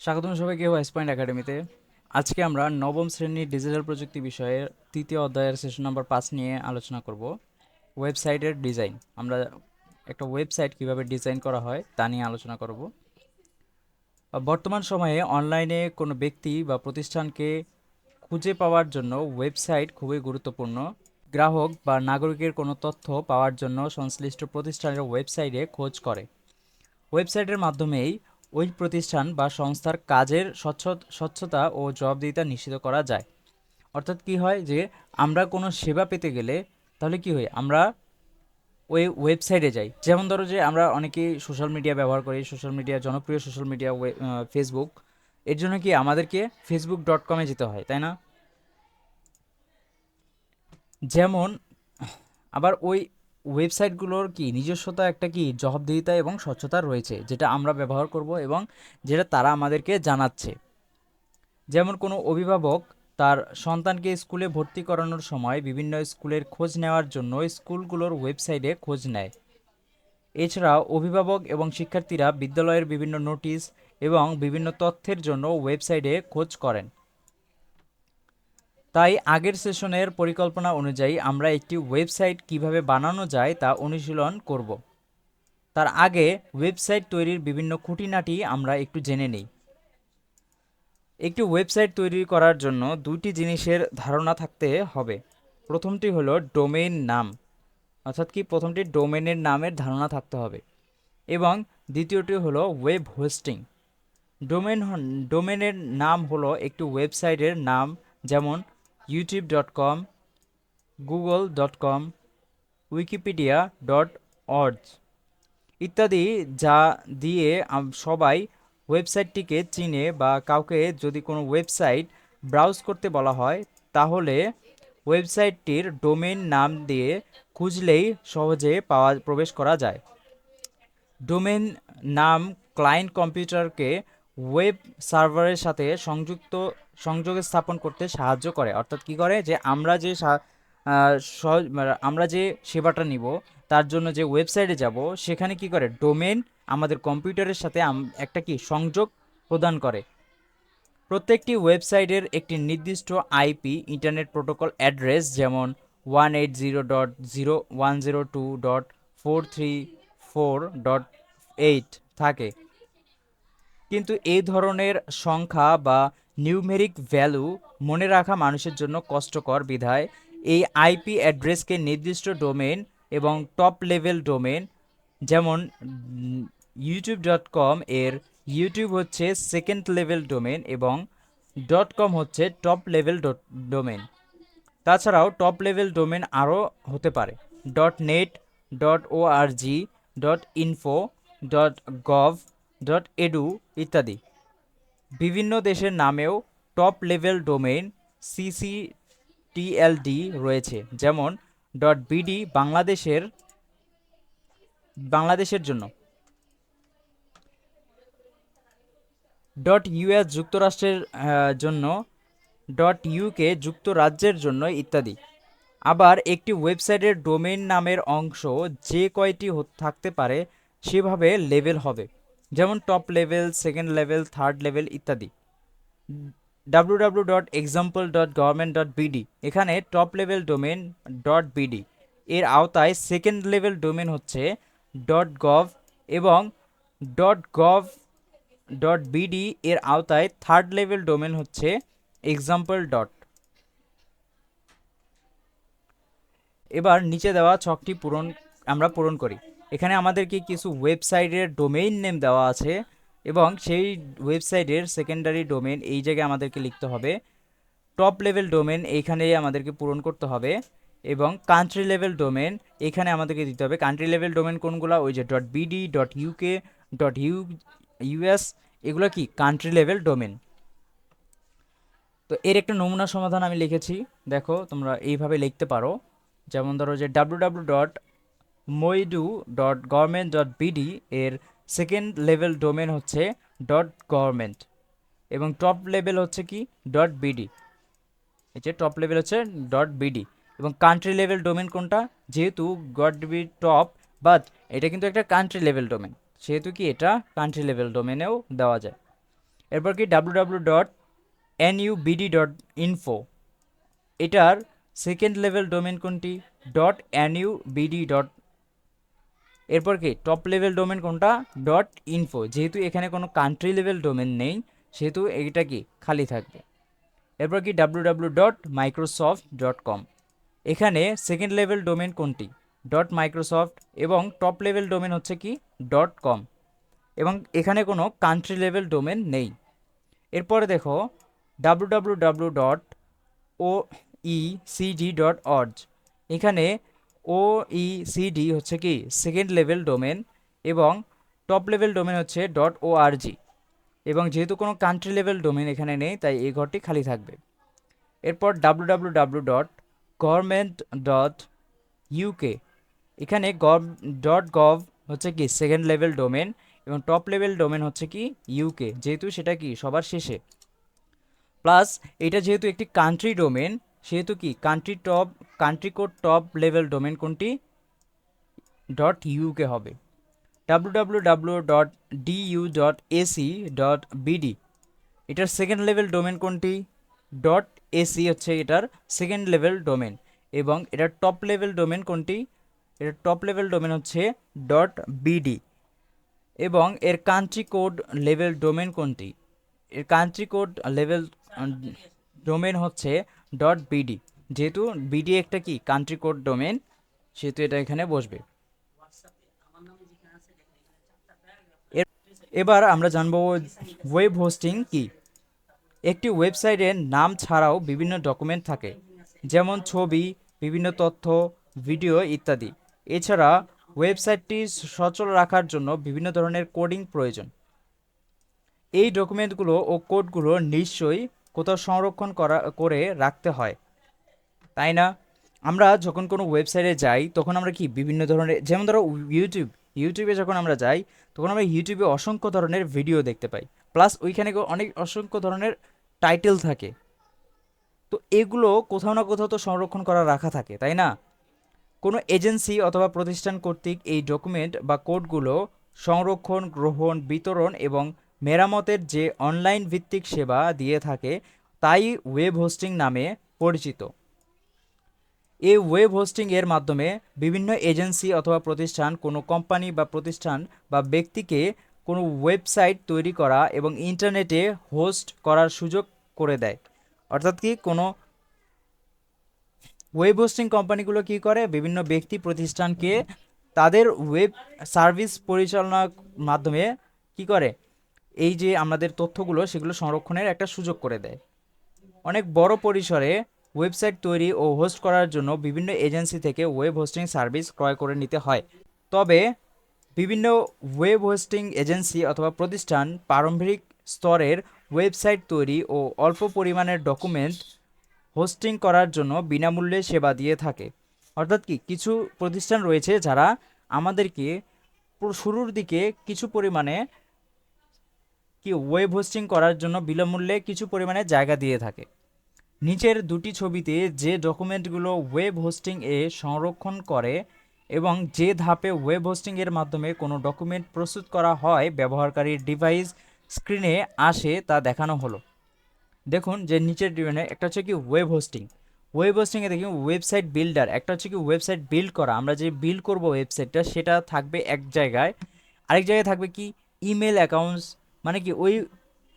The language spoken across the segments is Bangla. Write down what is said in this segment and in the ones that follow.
স্বাগতম সবাইকে ওয়াইস পয়েন্ট একাডেমিতে আজকে আমরা নবম শ্রেণির ডিজিটাল প্রযুক্তি বিষয়ের তৃতীয় অধ্যায়ের সেশন নাম্বার পাঁচ নিয়ে আলোচনা করব। ওয়েবসাইটের ডিজাইন আমরা একটা ওয়েবসাইট কীভাবে ডিজাইন করা হয় তা নিয়ে আলোচনা করব। বর্তমান সময়ে অনলাইনে কোনো ব্যক্তি বা প্রতিষ্ঠানকে খুঁজে পাওয়ার জন্য ওয়েবসাইট খুবই গুরুত্বপূর্ণ। গ্রাহক বা নাগরিকের কোনো তথ্য পাওয়ার জন্য সংশ্লিষ্ট প্রতিষ্ঠানের ওয়েবসাইটে খোঁজ করে। ওয়েবসাইটের মাধ্যমেই ওই প্রতিষ্ঠান বা সংস্থার কাজের স্বচ্ছ, স্বচ্ছতা ও জবাবদিহিতা নিশ্চিত করা যায়। অর্থাৎ কি হয় যে, আমরা কোনো সেবা পেতে গেলে তাহলে কি হয়? আমরা ওই ওয়েবসাইটে যাই। যেমন ধরো যে, আমরা অনেকেই সোশ্যাল মিডিয়া ব্যবহার করি, সোশ্যাল মিডিয়া, জনপ্রিয় সোশ্যাল মিডিয়া ফেসবুক এর জন্য কি আমাদেরকে ফেসবুক ডট কমে যেতে হয়, তাই না? যেমন, আবার ওই ওয়েবসাইটগুলোর কি নিজস্বতা, একটা কি জবাবদিহিতা এবং স্বচ্ছতা রয়েছে, যেটা আমরা ব্যবহার করব এবং যেটা তারা আমাদেরকে জানাচ্ছে? যেমন কোনো অভিভাবক তার সন্তানকে স্কুলে ভর্তি করানোর সময় বিভিন্ন স্কুলের খোঁজ নেওয়ার জন্য স্কুলগুলোর ওয়েবসাইটে খোঁজ নেয়। এছাড়াও অভিভাবক এবং শিক্ষার্থীরা বিদ্যালয়ের বিভিন্ন নোটিশ এবং বিভিন্ন তথ্যের জন্য ওয়েবসাইটে খোঁজ করেন। তাই আগের সেশনের পরিকল্পনা অনুযায়ী আমরা একটি ওয়েবসাইট কীভাবে বানানো যায় তা অনুশীলন করব। তার আগে ওয়েবসাইট তৈরির বিভিন্ন খুঁটিনাটি আমরা একটু জেনে নিই। একটি ওয়েবসাইট তৈরি করার জন্য দুটি জিনিসের ধারণা থাকতে হবে। প্রথমটি হলো ডোমেইন নাম, অর্থাৎ কি প্রথমটি ডোমেনের নামের ধারণা থাকতে হবে। এবং দ্বিতীয়টি হলো ওয়েব হোস্টিং। ডোমেন ডোমেনের নাম হলো একটি ওয়েবসাইটের নাম, যেমন YouTube dot com Google dot com Wikipedia dot org ইত্যাদি যা দিয়ে সবাই ওয়েবসাইটটিকে চিনে বা কাউকে যদি কোনো ওয়েবসাইট ব্রাউজ করতে বলা হয়, তাহলে ওয়েবসাইটটির ডোমেন নাম দিয়ে খুঁজলেই সহজে পাওয়া, প্রবেশ করা যায়। ডোমেন নাম ক্লায়েন্ট কম্পিউটারকে ওয়েব সার্ভারের সাথে সংযুক্ত সংযোগে স্থাপন করতে সাহায্য করে। অর্থাৎ কি করে? যে আমরা যে আমরা যে সেবাটা নিব, তার জন্য যে ওয়েবসাইটে যাব, সেখানে কি করে? ডোমেন আমাদের কম্পিউটারের সাথে একটা কি? সংযোগ প্রদান করে। প্রত্যেকটি ওয়েবসাইটের একটি নির্দিষ্ট আইপি ইন্টারনেট প্রোটোকল অ্যাড্রেস, যেমন one eight zero dot zero one zero two dot four three four dot eight থাকে। কিন্তু এই ধরনের সংখ্যা বা নিউমেরিক ভ্যালু মনে রাখা মানুষের জন্য কষ্টকর বিধায় এই আইপি অ্যাড্রেসকে নির্দিষ্ট ডোমেন এবং টপ লেভেল ডোমেন যেমন ইউটিউব ডট কম এর ইউটিউব হচ্ছে সেকেন্ড লেভেল ডোমেন এবং ডট কম হচ্ছে টপ লেভেল ডোমেন তাছাড়াও টপ লেভেল ডোমেন আরও হতে পারে dot net dot O R G dot info dot gov dot edu ইত্যাদি। বিভিন্ন দেশের নামেও টপ লেভেল ডোমেইন সিসিটিএলডি রয়েছে, যেমন. ডট বিডি বাংলাদেশের বাংলাদেশের জন্য। ডট ইউএস যুক্তরাষ্ট্রের জন্য ডট ইউকে যুক্তরাজ্যের জন্য ইত্যাদি। আবার একটি ওয়েবসাইটের ডোমেইন নামের অংশ যে কয়টি থাকতে পারে সেভাবে লেভেল হবে। যেমন top level second level third level ইত্যাদি। W W dot example dot government dot BD এখানে top level domain dot BD এর আওতায় সেকেন্ড লেভেল ডোমেন হচ্ছে. ডট গভ এবং. ডট গভ ডট বিডি এর আওতায় থার্ড লেভেল ডোমেন হচ্ছে এক্সাম্পল ডট এবার নিচে দেওয়া ছকটি পূরণ, আমরা পূরণ করি। এখানে আমাদেরকে কিছু ওয়েবসাইটের ডোমেইন নেম দেওয়া আছে এবং সেই ওয়েবসাইটের সেকেন্ডারি ডোমেন এই জায়গায় আমাদেরকে লিখতে হবে। টপ লেভেল ডোমেন এইখানে আমাদেরকে পূরণ করতে হবে এবং কান্ট্রি লেভেল ডোমেন এখানে আমাদেরকে দিতে হবে। কান্ট্রি লেভেল ডোমেন কোনগুলো? ওই যে. Dot BD dot UK dot U US এগুলো কি? কান্ট্রি লেভেল ডোমেন তো এর একটা নমুনা সমাধান আমি লিখেছি। দেখো, তোমরা এইভাবে লিখতে পারো। যেমন ধরো যে ডাব্লু ডাব্লু ডট মইডু ডট গভর্নমেন্ট ডট বিডি এর সেকেন্ড লেভেল ডোমেন হচ্ছে ডট গভর্নমেন্ট এবং টপ লেভেল হচ্ছে কি? ডট বিডি এই যে টপ লেভেল হচ্ছে ডট বিডি এবং কান্ট্রি লেভেল ডোমেন কোনটা? যেহেতু গড বি টপ বাট এটা কিন্তু একটা কান্ট্রি লেভেল ডোমেন সেহেতু কি এটা কান্ট্রি লেভেল ডোমেনেও দেওয়া যায়। এরপর কি? W W dot NUBD dot info এটার সেকেন্ড লেভেল ডোমেন কোনটি? ডট এনইউবিডি ডট এরপর কি? টপ লেভেল ডোমেন কোনটা? ডট ইনফো যেহেতু এখানে কোনো কান্ট্রি লেভেল ডোমেন নেই, সেহেতু এইটা কি? খালি থাকবে। এরপর কি? W W dot Microsoft dot com এখানে সেকেন্ড লেভেল ডোমেন কোনটি? ডট মাইক্রোসফট এবং টপ লেভেল ডোমেন হচ্ছে কি? ডট কম এবং এখানে কোনো কান্ট্রি লেভেল ডোমেন নেই। এরপরে দেখো W W W dot O E CD dot org এখানে ও ই সিডি হচ্ছে কি? সেকেন্ড লেভেল ডোমেন এবং টপ লেভেল ডোমেন হচ্ছে ডট ও আর জি এবং যেহেতু কোনো কান্ট্রি লেভেল ডোমেন এখানে নেই, তাই এই ঘরটি খালি থাকবে। এরপর W W W dot government dot UK এখানে গভ ডট গভ হচ্ছে কি? সেকেন্ড লেভেল ডোমেন এবং টপ লেভেল ডোমেন হচ্ছে কি? ইউকে যেহেতু সেটা কি? সবার শেষে। প্লাস এটা যেহেতু একটি কান্ট্রি ডোমেন সেহেতু কি? Country top country code top level domain কোনটি? ডট ইউকে হবে। W W W dot DU dot AC dot BD এটার সেকেন্ড লেভেল ডোমেন কোনটি? ডট এসি হচ্ছে এটার সেকেন্ড লেভেল ডোমেন এবং এটার টপ লেভেল ডোমেন কোনটি? এটার টপ লেভেল ডোমেন হচ্ছে ডট বিডি এবং এর কান্ট্রি কোড লেভেল ডোমেন কোনটি? এর কান্ট্রি কোড লেভেল ডোমেন হচ্ছে ডট বিডি যেহেতু বিডি একটা কি? কান্ট্রি কোড ডোমেন সেহেতু এটা এখানে বসবে। এবার আমরা জানব ওয়েব হোস্টিং কি? একটি ওয়েবসাইটের নাম ছাড়াও বিভিন্ন ডকুমেন্ট থাকে, যেমন ছবি, বিভিন্ন তথ্য ভিডিও ইত্যাদি। এছাড়া ওয়েবসাইটটি সচল রাখার জন্য বিভিন্ন ধরনের কোডিং প্রয়োজন। এই ডকুমেন্টগুলো ও কোডগুলো নিশ্চয়ই কোথাও সংরক্ষণ করা, করে রাখতে হয়। তাই না? আমরা যখন কোনো ওয়েবসাইটে যাই, তখন আমরা কি বিভিন্ন ধরনের যেমন ধরো ইউটিউব ইউটিউবে যখন আমরা যাই, তখন আমরা ইউটিউবে অসংখ্য ধরনের ভিডিও দেখতে পাই। প্লাস ওইখানে অনেক অসংখ্য ধরনের টাইটেল থাকে। তো এগুলো কোথাও না কোথাও তো সংরক্ষণ করা রাখা থাকে, তাই না? কোনো এজেন্সি অথবা প্রতিষ্ঠান কর্তৃক এই ডকুমেন্ট বা কোডগুলো সংরক্ষণ, গ্রহণ, বিতরণ এবং মেরামতের যে অনলাইন ভিত্তিক সেবা দিয়ে থাকে, তাই ওয়েব হোস্টিং নামে পরিচিত। এই ওয়েব হোস্টিং এর মাধ্যমে বিভিন্ন এজেন্সি অথবা প্রতিষ্ঠান, কোনো কোম্পানি বা প্রতিষ্ঠান বা ব্যক্তিকে কোনো ওয়েবসাইট তৈরি করা এবং ইন্টারনেটে হোস্ট করার সুযোগ করে দেয়। অর্থাৎ কি, কোনো ওয়েব হোস্টিং কোম্পানিগুলো কি করে, বিভিন্ন ব্যক্তি প্রতিষ্ঠানকে তাদের ওয়েব সার্ভিস পরিচালনার মাধ্যমে কি করে এই যে আমাদের তথ্যগুলো, সেগুলো সংরক্ষণের একটা সুযোগ করে দেয়। অনেক বড় পরিসরে ওয়েবসাইট তৈরি ও হোস্ট করার জন্য বিভিন্ন এজেন্সি থেকে ওয়েব হোস্টিং সার্ভিস ক্রয় করে নিতে হয়। তবে বিভিন্ন ওয়েব হোস্টিং এজেন্সি অথবা প্রতিষ্ঠান প্রারম্ভিক স্তরের ওয়েবসাইট তৈরি ও অল্প পরিমাণের ডকুমেন্ট হোস্টিং করার জন্য বিনামূল্যে সেবা দিয়ে থাকে। অর্থাৎ কি, কিছু প্রতিষ্ঠান রয়েছে যারা আমাদেরকে শুরুর দিকে কিছু পরিমাণে কি ওয়েব হোস্টিং করার জন্য বিনামূল্যে কিছু পরিমাণে জায়গা দিয়ে থাকে। নিচের দুটি ছবিতে যে ডকুমেন্টগুলো ওয়েব হোস্টিং এ সংরক্ষণ করে এবং যে ধাপে ওয়েব হোস্টিং এর মাধ্যমে কোনো ডকুমেন্ট প্রস্তুত করা হয় ব্যবহারকারীর ডিভাইস স্ক্রিনে আসে তা দেখানো হলো। দেখুন যে নিচের ডিজাইনে একটা হচ্ছে কি ওয়েব হোস্টিং। ওয়েব হোস্টিংয়ে দেখি ওয়েবসাইট বিল্ডার, একটা হচ্ছে কি ওয়েবসাইট বিল্ড করা। আমরা যে বিল্ড করব ওয়েবসাইটটা সেটা থাকবে এক জায়গায়। আরেক জায়গায় থাকবে কি? ইমেল অ্যাকাউন্টস মানে কি ওই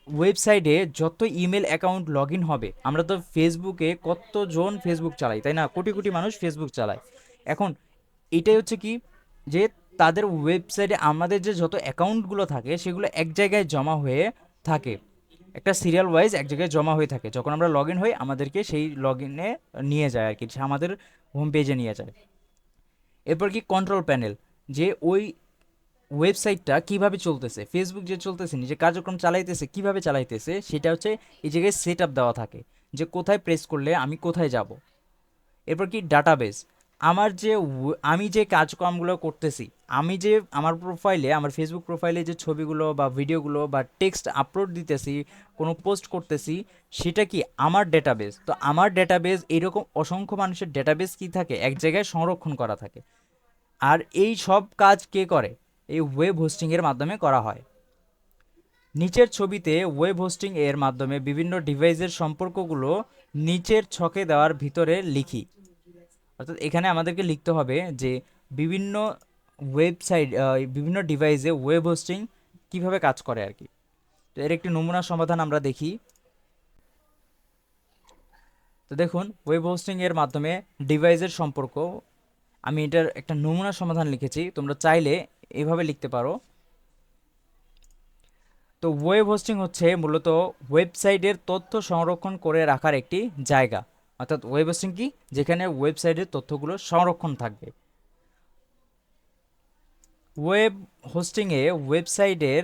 ওয়েবসাইটে যত ইমেল অ্যাকাউন্ট লগ ইন হবে, আমরা তো ফেসবুকে কতজন ফেসবুক চালাই, তাই না? কোটি কোটি মানুষ ফেসবুক চালায়। এখন এটাই হচ্ছে কি যে তাদের ওয়েবসাইটে আমাদের যে যত অ্যাকাউন্টগুলো থাকে, সেগুলো এক জায়গায় জমা হয়ে থাকে। একটা সিরিয়াল ওয়াইজ এক জায়গায় জমা হয়ে থাকে। যখন আমরা লগ ইন হই, আমাদেরকে সেই লগ ইনে নিয়ে যায় আর কি আমাদের হোম পেজে নিয়ে যায়। এরপর কি কন্ট্রোল প্যানেল যে ওই ওয়েবসাইটটা কীভাবে চলতেছে ফেসবুক যে চলতেছে, নিজে কার্যক্রম চালাইতেছে, কীভাবে চালাইতেছে, সেটা হচ্ছে এই জায়গায় সেট আপ দেওয়া থাকে যে কোথায় প্রেস করলে আমি কোথায় যাব। এরপর কি ডাটাবেস আমার যে আমি যে কাজকর্মগুলো করতেছি, আমি যে আমার প্রোফাইলে আমার ফেসবুক প্রোফাইলে যে ছবিগুলো বা ভিডিওগুলো বা টেক্সট আপলোড দিতেছি, কোনো পোস্ট করতেছি, সেটা কি আমার ডেটাবেস তো আমার ডেটাবেস এরকম অসংখ্য মানুষের ডেটাবেস কি থাকে? এক জায়গায় সংরক্ষণ করা থাকে। আর এই সব কাজ কে করে? এই ওয়েব হোস্টিংয়ের মাধ্যমে করা হয়। নিচের ছবিতে ওয়েব হোস্টিং এর মাধ্যমে বিভিন্ন ডিভাইসের সম্পর্কগুলো নিচের ছকে দেওয়ার ভিতরে লিখি। অর্থাৎ এখানে আমাদেরকে লিখতে হবে যে বিভিন্ন ওয়েবসাইট বিভিন্ন ডিভাইসে ওয়েব হোস্টিং কীভাবে কাজ করে আর কি। তো এর একটি নমুনা সমাধান আমরা দেখি। তো দেখুন ওয়েব হোস্টিং এর মাধ্যমে ডিভাইসের সম্পর্ক। আমি এটার একটা নমুনা সমাধান লিখেছি। তোমরা চাইলে এভাবে লিখতে পারো। তো ওয়েব হোস্টিং হচ্ছে মূলত ওয়েবসাইটের তথ্য সংরক্ষণ করে রাখার একটি জায়গা। অর্থাৎ ওয়েব হোস্টিং কি? যেখানে ওয়েবসাইটের তথ্যগুলো সংরক্ষণ থাকবে। ওয়েব হোস্টিংয়ে ওয়েবসাইটের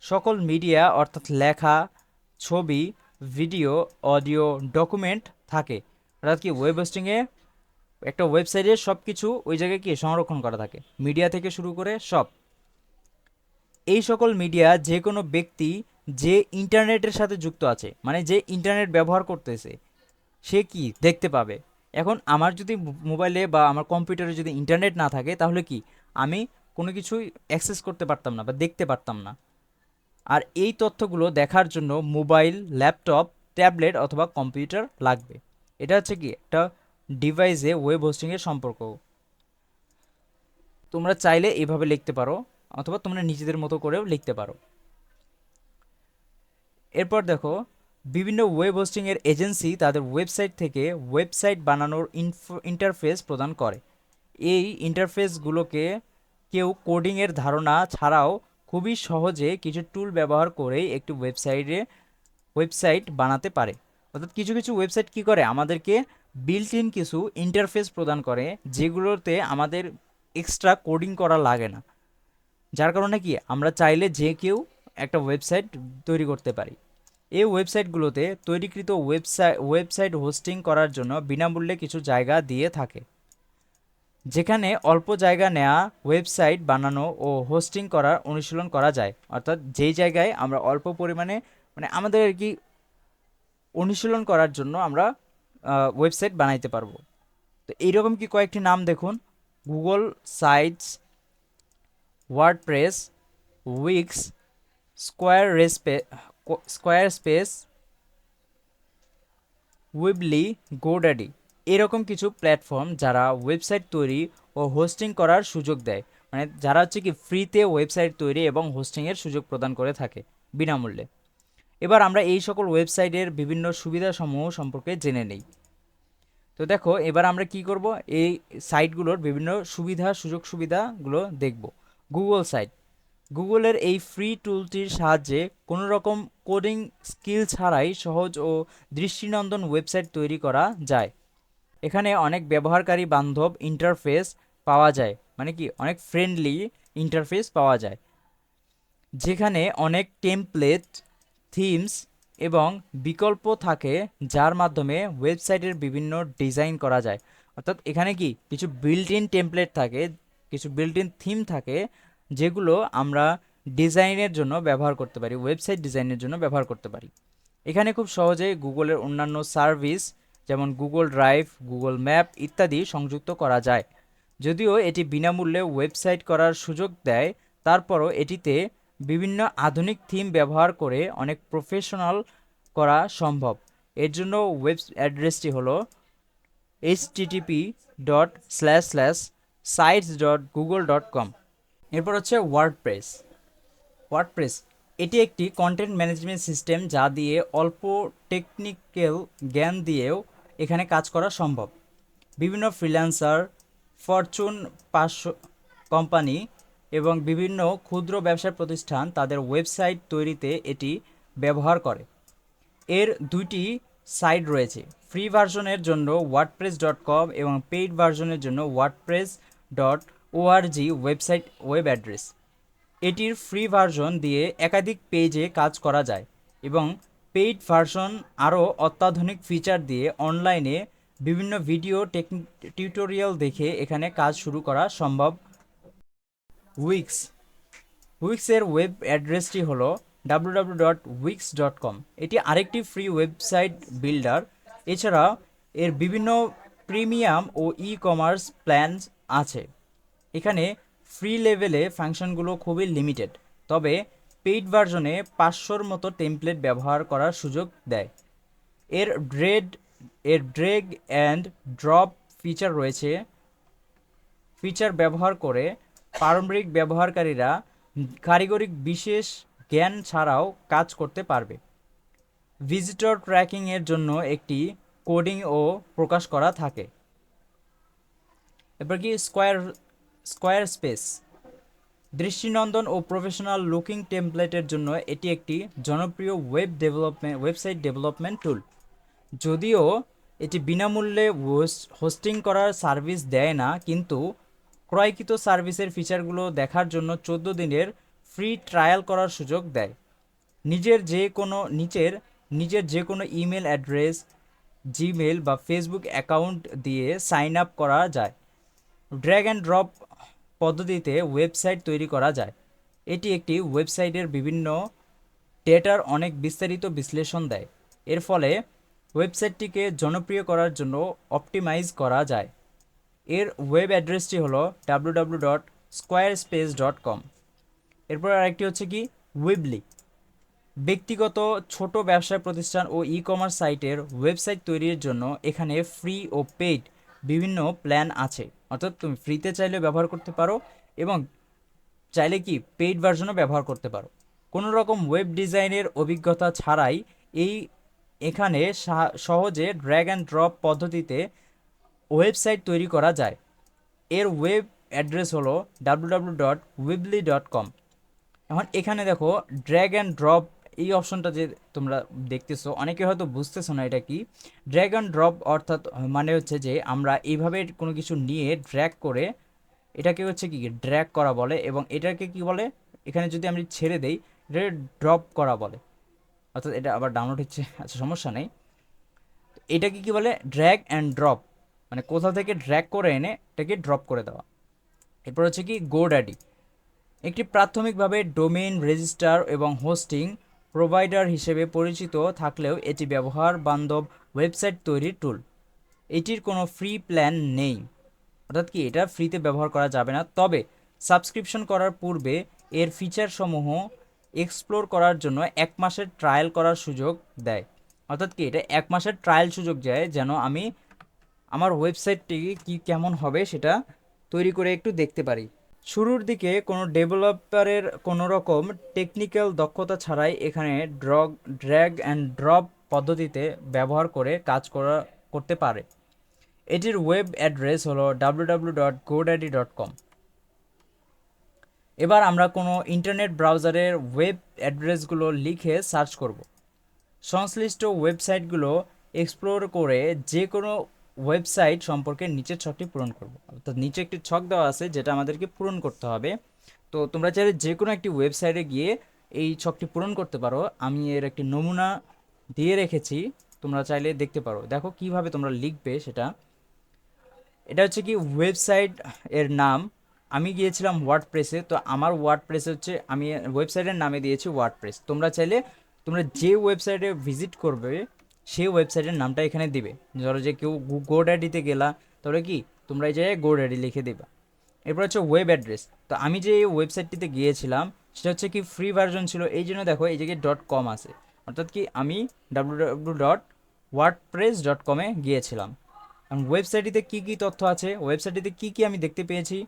সকল মিডিয়া অর্থাৎ লেখা, ছবি ভিডিও অডিও ডকুমেন্ট থাকে। অর্থাৎ কি? ওয়েব হোস্টিংয়ে একটা ওয়েবসাইটে সব কিছু ওই জায়গায় কি সংরক্ষণ করা থাকে। মিডিয়া থেকে শুরু করে সব। এই সকল মিডিয়া যে কোনো ব্যক্তি যে ইন্টারনেটের সাথে যুক্ত আছে মানে যে ইন্টারনেট ব্যবহার করতেছে, সে কি দেখতে পাবে? এখন আমার যদি মোবাইলে বা আমার কম্পিউটারে যদি ইন্টারনেট না থাকে, তাহলে কি? আমি কোনো কিছুই অ্যাক্সেস করতে পারতাম না বা দেখতে পারতাম না। আর এই তথ্যগুলো দেখার জন্য মোবাইল ল্যাপটপ ট্যাবলেট অথবা কম্পিউটার লাগবে। এটা হচ্ছে কি? একটা ডিভাইসে ওয়েব হোস্টিংয়ের সম্পর্ক। তোমরা চাইলে এভাবে লিখতে পারো, অথবা তোমরা নিজেদের মতো করেও লিখতে পারো। এরপর দেখো, বিভিন্ন ওয়েব হোস্টিং এর এজেন্সি তাদের ওয়েবসাইট থেকে ওয়েবসাইট বানানোর ইন্টারফেস প্রদান করে। এই ইন্টারফেসগুলোকে কেউ কোডিংয়ের ধারণা ছাড়াও খুবই সহজে কিছু টুল ব্যবহার করেই একটি ওয়েবসাইটে, ওয়েবসাইট বানাতে পারে। অর্থাৎ কিছু কিছু ওয়েবসাইট কি করে? আমাদেরকে বিল্ট ইন কিছু ইন্টারফেস প্রদান করে যেগুলোতে আমাদের এক্সট্রা কোডিং করা লাগে না। যার কারণে কি, আমরা চাইলে যে কেউ একটা ওয়েবসাইট তৈরি করতে পারি। এই ওয়েবসাইটগুলোতে তৈরিকৃত ওয়েবসাইট ওয়েবসাইট হোস্টিং করার জন্য বিনামূল্যে কিছু জায়গা দিয়ে থাকে। যেখানে অল্প জায়গা নেওয়া ওয়েবসাইট বানানো ও হোস্টিং করার অনুশীলন করা যায়। অর্থাৎ যেই জায়গায় আমরা অল্প পরিমাণে মানে আমাদের আর কি অনুশীলন করার জন্য আমরা ওয়েবসাইট বানাইতে পারব। তো এইরকম কি কয়েকটি নাম দেখুন? Google sites WordPress Wix square রেসপে Squarespace Weebly GoDaddy এরকম কিছু প্ল্যাটফর্ম যারা ওয়েবসাইট তৈরি ও হোস্টিং করার সুযোগ দেয়। মানে যারা হচ্ছে কি ফ্রিতে ওয়েবসাইট তৈরি এবং হোস্টিংয়ের সুযোগ প্রদান করে থাকে বিনামূল্যে। এবার আমরা এই সকল ওয়েবসাইটের বিভিন্ন সুবিধাসমূহ সম্পর্কে জেনে নেই। তো দেখো, এবার আমরা কি করব? এই সাইটগুলোর বিভিন্ন সুবিধা, সুযোগ সুবিধাগুলো দেখব। Google site. গুগলের এই ফ্রি টুলটির সাহায্যে কোনো রকম কোডিং স্কিল ছাড়াই সহজ ও দৃষ্টিনন্দন ওয়েবসাইট তৈরি করা যায়। এখানে অনেক ব্যবহারকারী বান্ধব ইন্টারফেস পাওয়া যায়। মানে কি? অনেক ফ্রেন্ডলি ইন্টারফেস পাওয়া যায়। যেখানে অনেক টেমপ্লেট থিমস এবং বিকল্প থাকে যার মাধ্যমে ওয়েবসাইটের বিভিন্ন ডিজাইন করা যায়। অর্থাৎ এখানে কি কিছু বিল্ট ইন টেমপ্লেট থাকে, কিছু বিল্ট ইন থিম থাকে, যেগুলো আমরা ডিজাইনের জন্য ব্যবহার করতে পারি ওয়েবসাইট ডিজাইনের জন্য ব্যবহার করতে পারি। এখানে খুব সহজেই গুগলের অন্যান্য সার্ভিস যেমন গুগল ড্রাইভ, গুগল ম্যাপ ইত্যাদি সংযুক্ত করা যায়। যদিও এটি বিনামূল্যে ওয়েবসাইট করার সুযোগ দেয়, তারপরও এটিতে বিভিন্ন আধুনিক থিম ব্যবহার করে অনেক প্রফেশনাল করা সম্ভব। এর জন্য ওয়েব অ্যাড্রেসটি হলো HTTP dot slash slash sites dot Google dot com এরপর হচ্ছে ওয়ার্ডপ্রেস ওয়ার্ডপ্রেস এটি একটি কন্টেন্ট ম্যানেজমেন্ট সিস্টেম যা দিয়ে অল্প টেকনিক্যাল জ্ঞান দিয়েও এখানে কাজ করা সম্ভব। বিভিন্ন ফ্রিল্যান্সার ফরচুন পাঁচশো কোম্পানি এবং বিভিন্ন ক্ষুদ্র ব্যবসা প্রতিষ্ঠান তাদের ওয়েবসাইট তৈরিতে এটি ব্যবহার করে। এর দুইটি সাইট রয়েছে। ফ্রি ভার্সনের জন্য ওয়ার্ডপ্রেস ডট কম এবং পেইড ভার্সনের জন্য WordPress dot ORG website, web address. এটির ফ্রি ভার্সন দিয়ে একাধিক পেজে কাজ করা যায় এবং পেইড ভার্সন আরও অত্যাধুনিক ফিচার দিয়ে অনলাইনে বিভিন্ন ভিডিও টেকনিক টিউটোরিয়াল দেখে এখানে কাজ শুরু করা সম্ভব উইক্স। উইক্সের ওয়েব অ্যাড্রেসটি হলো www.wix.com এটি আরেকটি ফ্রি ওয়েবসাইট বিল্ডার এছাড়া এর বিভিন্ন প্রিমিয়াম ও ই কমার্স প্ল্যান আছে। এখানে ফ্রি লেভেলে ফাংশনগুলো খুবই লিমিটেড তবে পেইড ভার্জনে পাঁচশোর মতো টেমপ্লেট ব্যবহার করার সুযোগ দেয়। এর ড্রেড এর ড্রেগ অ্যান্ড ড্রপ ফিচার রয়েছে। ফিচার ব্যবহার করে প্রারম্ভিক ব্যবহারকারীরা কারিগরি বিশেষ জ্ঞান ছাড়াও কাজ করতে পারবে। ভিজিটর ট্র্যাকিং এর জন্য একটি কোডিং ও প্রকাশ করা থাকে। এবার কি, স্কোয়ার স্কোয়ার স্পেস। দৃষ্টিনন্দন ও প্রফেশনাল লুকিং টেমপ্লেটের জন্য এটি একটি জনপ্রিয় web development, website development tool. যদিও এটি বিনামূল্যে হোস্টিং করার সার্ভিস দেয় না, কিন্তু ক্রয়কৃত সার্ভিসের ফিচারগুলো দেখার জন্য চোদ্দ দিনের ফ্রি ট্রায়াল করার সুযোগ দেয়। নিজের যে কোনো, নিচের, নিজের যে কোনো ইমেল অ্যাড্রেস জিমেল বা ফেসবুক অ্যাকাউন্ট দিয়ে সাইন আপ করা যায়। ড্র্যাগ অ্যান্ড ড্রপ পদ্ধতিতে ওয়েবসাইট তৈরি করা যায়। এটি একটি ওয়েবসাইটের বিভিন্ন ডেটার অনেক বিস্তারিত বিশ্লেষণ দেয়। এর ফলে ওয়েবসাইটটিকে জনপ্রিয় করার জন্য অপটিমাইজ করা যায়। এর ওয়েব অ্যাড্রেসটি হলো W dot Squarespace dot com এরপর আরেকটি হচ্ছে কি উইবলি ব্যক্তিগত ছোট ব্যবসায় প্রতিষ্ঠান ও ই কমার্স সাইটের ওয়েবসাইট তৈরির জন্য এখানে ফ্রি ও পেইড বিভিন্ন প্ল্যান আছে। অর্থাৎ তুমি ফ্রিতে চাইলে ব্যবহার করতে পারো এবং চাইলে কি পেইড ভার্সনও ব্যবহার করতে পারো। কোনো রকম ওয়েব ডিজাইনের অভিজ্ঞতা ছাড়াই এই এখানে সহজে ড্র্যাগ অ্যান্ড ড্রপ পদ্ধতিতে ওয়েবসাইট তৈরি করা যায়। এর ওয়েব অ্যাড্রেস হলো W dot Weebly dot com এখন এখানে দেখো ড্র্যাগ অ্যান্ড ড্রপ এই অপশনটা যে তোমরা দেখতেছো, অনেকে হয়তো বুঝতেছো না এটা কি। ড্র্যাগ অ্যান্ড ড্রপ অর্থাৎ মানে হচ্ছে যে আমরা এইভাবে কোনো কিছু নিয়ে ড্র্যাগ করে, এটাকে হচ্ছে কি ড্র্যাগ করা বলে এবং এটাকে কি বলে? এখানে যদি আমি ছেড়ে দেই, এটা ড্রপ করা বলে। অর্থাৎ এটা আবার ডাউনলোড হচ্ছে আচ্ছা সমস্যা নেই। এটাকে কি বলে? ড্র্যাগ অ্যান্ড ড্রপ মানে কোথাও থেকে ড্র্যাগ করে এনে এটাকে ড্রপ করে দেওয়া। এরপর হচ্ছে কি গোড্যাডি একটি প্রাথমিকভাবে ডোমেইন রেজিস্ট্রার এবং হোস্টিং প্রোভাইডার হিসেবে পরিচিত থাকলেও এটি ব্যবহার বান্ধব ওয়েবসাইট তৈরির টুল এটির কোনো ফ্রি প্ল্যান নেই। অর্থাৎ কি এটা ফ্রিতে ব্যবহার করা যাবে না। তবে সাবস্ক্রিপশন করার পূর্বে এর ফিচারসমূহ এক্সপ্লোর করার জন্য এক মাসের ট্রায়াল করার সুযোগ দেয়। অর্থাৎ কি এটা এক মাসের ট্রায়াল সুযোগ দেয় যেন আমি আমার ওয়েবসাইটটি কি কেমন হবে সেটা তৈরি করে একটু দেখতে পারি। শুরুর দিকে কোনো ডেভেলপারের কোনো রকম টেকনিক্যাল দক্ষতা ছাড়াই এখানে ড্রগ ড্র্যাগ অ্যান্ড ড্রপ পদ্ধতিতে ব্যবহার করে কাজ করা, করতে পারে। এটির ওয়েব অ্যাড্রেস হলো ডাব্লু এবার আমরা কোনো ইন্টারনেট ব্রাউজারের ওয়েব অ্যাড্রেসগুলো লিখে সার্চ করব। সংশ্লিষ্ট ওয়েবসাইটগুলো এক্সপ্লোর করে যে কোনো ওয়েবসাইট সম্পর্কে নিচের ছকটি পূরণ করব। অর্থাৎ নিচে একটি ছক দেওয়া আছে যেটা আমাদেরকে পূরণ করতে হবে। তো তোমরা চাইলে যে কোনো একটি ওয়েবসাইটে গিয়ে এই ছকটি পূরণ করতে পারো। আমি এর একটি নমুনা দিয়ে রেখেছি, তোমরা চাইলে দেখতে পারো। দেখো কীভাবে তোমরা লিখবে সেটা। এটা হচ্ছে কি ওয়েবসাইট এর নাম। আমি গিয়েছিলাম ওয়ার্ডপ্রেসে তো আমার ওয়ার্ডপ্রেসে হচ্ছে আমি ওয়েবসাইটের নামে দিয়েছি ওয়ার্ডপ্রেস তোমরা চাইলে তোমরা যে ওয়েবসাইটে ভিজিট করবে সেই ওয়েবসাইটের নামটা এখানে দিবে। ধরো যে কেউ গোড্যাডিতে গেলা, তাহলে কি? তোমরা এই জায়গায় গোড্যাডি লিখে দেবা। এরপর হচ্ছে ওয়েব অ্যাড্রেস তো আমি যে এই ওয়েবসাইটটিতে গিয়েছিলাম, সেটা হচ্ছে কি ফ্রি ভার্জন ছিল। এই জন্য দেখো, এই জায়গায় ডট কম আছে। অর্থাৎ কি আমি W W dot WordPress dot কমে গিয়েছিলাম। এবং ওয়েবসাইটটিতে কী কী তথ্য আছে? ওয়েবসাইটটিতে কী কী আমি দেখতে পেয়েছি?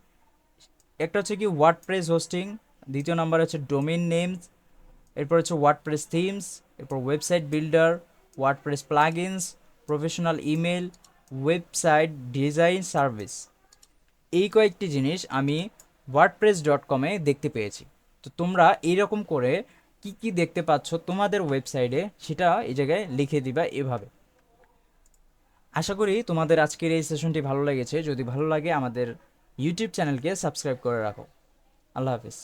একটা হচ্ছে কি ওয়ার্ড প্রেস হোস্টিং দ্বিতীয় নাম্বার হচ্ছে ডোমেইন নেমস এরপর হচ্ছে ওয়ার্ড প্রেস থিমস এরপর website builder WordPress plugins professional email website design service এই কয়েকটি জিনিস আমি ওয়ার্ডপ্রেস ডট কমে দেখতে পেয়েছি। তো তোমরা এইরকম করে কি কি দেখতে পাচ্ছ তোমাদের ওয়েবসাইটে সেটা এই জায়গায় লিখে দিবা এভাবে। আশা করি তোমাদের আজকের এই সেশনটি ভালো লেগেছে। যদি ভালো লাগে আমাদের ইউটিউব চ্যানেলকে সাবস্ক্রাইব করে রাখো। আল্লাহ হাফিজ।